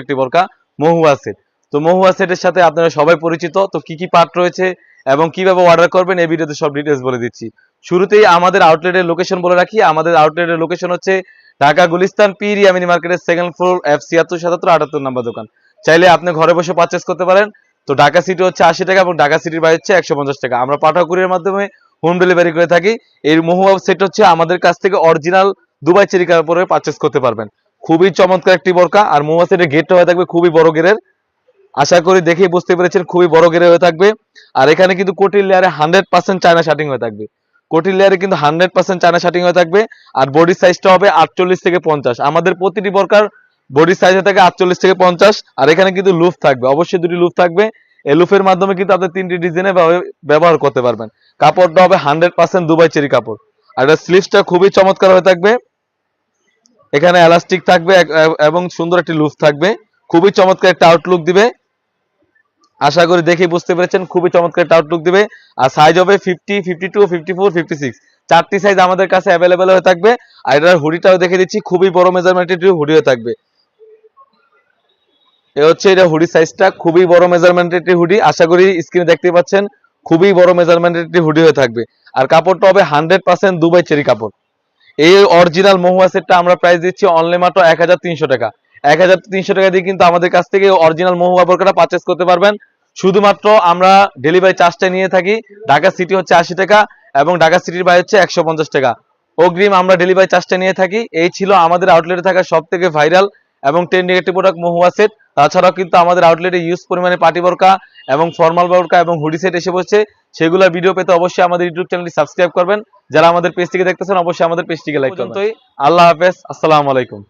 একটি বোরকা, মহুয়া সেট তো সেটের সাথে আপনারা সবাই পরিচিত, তো কি কি পার্ট রয়েছে এবং কীভাবে অর্ডার করবেন এই ভিডিওতে সব ডিটেলস বলে দিচ্ছি। শুরুতেই আমাদের আউটলেটের লোকেশন বলে রাখি, আমাদের আউটলেটের লোকেশন হচ্ছে ঢাকা গুলিস্তান পি রিয়ামিনি মার্কেটের সেকেন্ড ফ্লোর এফ ছিয়াত্তর, সাতাত্তর, আটাত্তর নাম্বার দোকান। চাইলে আপনি ঘরে বসে পারচেস করতে পারেন। তো ঢাকা সিটি হচ্ছে আশি টাকা এবং ঢাকা সিটির বাইরে হচ্ছে একশো পঞ্চাশ টাকা। আমরা পাঠা কুরিয়ার মাধ্যমে হোম ডেলিভারি করে থাকি। এই মহুয়া সেট হচ্ছে আমাদের কাছ থেকে অরিজিনাল দুবাই চেরি কাপড়ে পারচেস করতে পারবেন। খুবই চমৎকার একটি বোরকা, আর মহুয়া সেটের গেটটা হয়ে থাকবে খুবই বড় গেরের। আশা করি দেখেই বুঝতে পেরেছেন, খুবই বড় গেরে হয়ে থাকবে। আর এখানে কিন্তু কোটির লেয়ারে হান্ড্রেড পার্সেন্ট চায়না শার্টিং হয়ে থাকবে। কোটির লেয়ারে কিন্তু হান্ড্রেড পার্সেন্ট চায়না শার্টিং হয়ে থাকবে, আর বডি সাইজটা হবে আটচল্লিশ থেকে পঞ্চাশ। আমাদের প্রতিটি বোরকার বডি সাইজ হয়ে থাকে আটচল্লিশ থেকে পঞ্চাশ, আর এখানে কিন্তু লুফ থাকবে। অবশ্যই দুটি লুফ থাকবে। এই লুফের মাধ্যমে কিন্তু আপনি তিনটি ডিজাইনে ব্যবহার করতে পারবেন। কাপড়টা হবে হান্ড্রেড পার্সেন্ট দুবাই চেরি কাপড়। আর এটা স্লিভসটা খুবই চমৎকার হয়ে থাকবে। এখানে এলাস্টিক থাকবে এবং সুন্দর একটি লুফ থাকবে। খুবই চমৎকার একটা আউটলুক দিবে। আশা করি দেখে বুঝতে পেরেছেন, খুবই চমৎকার একটা আউটলুক দিবে। আর সাইজ হবে fifty fifty two fifty four fifty six চারটি সাইজ আমাদের কাছে অ্যাভেলেবেল হয়ে থাকবে। আর এটার হুডিটাও দেখে দিচ্ছি, খুবই বড় মেজারমেন্টের হুডি হয়ে থাকবে। এ হচ্ছে এটা হুডি সাইজটা খুবই বড় মেজারমেন্টের একটি হুডি আশা করি স্ক্রিনে দেখতে পাচ্ছেন, খুবই বড় মেজারমেন্টের একটি হুডি হয়ে থাকবে। আর কাপড়টা হবে হান্ড্রেড পার্সেন্ট দুবাই চেরি কাপড়। এই অরিজিনাল মহুয়া সেটটা আমরা প্রাইস দিচ্ছি অনলি মাত্র এক হাজার তিনশো টাকা। এক হাজার তিনশো টাকা দিয়ে কিন্তু আমাদের কাছ থেকে অরিজিনাল মহুয়া বোরকাটা পারচেস করতে পারবেন। শুধুমাত্র আমরা ডেলিভারি চার্জটা নিয়ে থাকি। ঢাকা সিটি হচ্ছে আশি টাকা এবং ঢাকা সিটির বাইরে হচ্ছে একশো পঞ্চাশ টাকা। অগ্রিম আমরা ডেলিভারি চার্জটা নিয়ে থাকি। এই ছিল আমাদের আউটলেটে থাকা সব থেকে ভাইরাল এবং ট্রেন্ডিং একটি প্রোডাক্ট মহুয়া সেট তাছাড়াও কিন্তু আমাদের আউটলেটে ইউজ পরিমাণে পার্টি বোরকা এবং ফর্মাল বোরকা এবং হুডি সেট এসে বসছে। সেগুলো ভিডিও পেতে অবশ্যই আমাদের ইউটিউব চ্যানেলটি সাবস্ক্রাইব করবেন। যারা আমাদের পেজটিকে দেখতেছেন অবশ্যই আমাদের পেজটিকে লাইক করবেন। আল্লাহ হাফেজ আসসালামু আলাইকুম।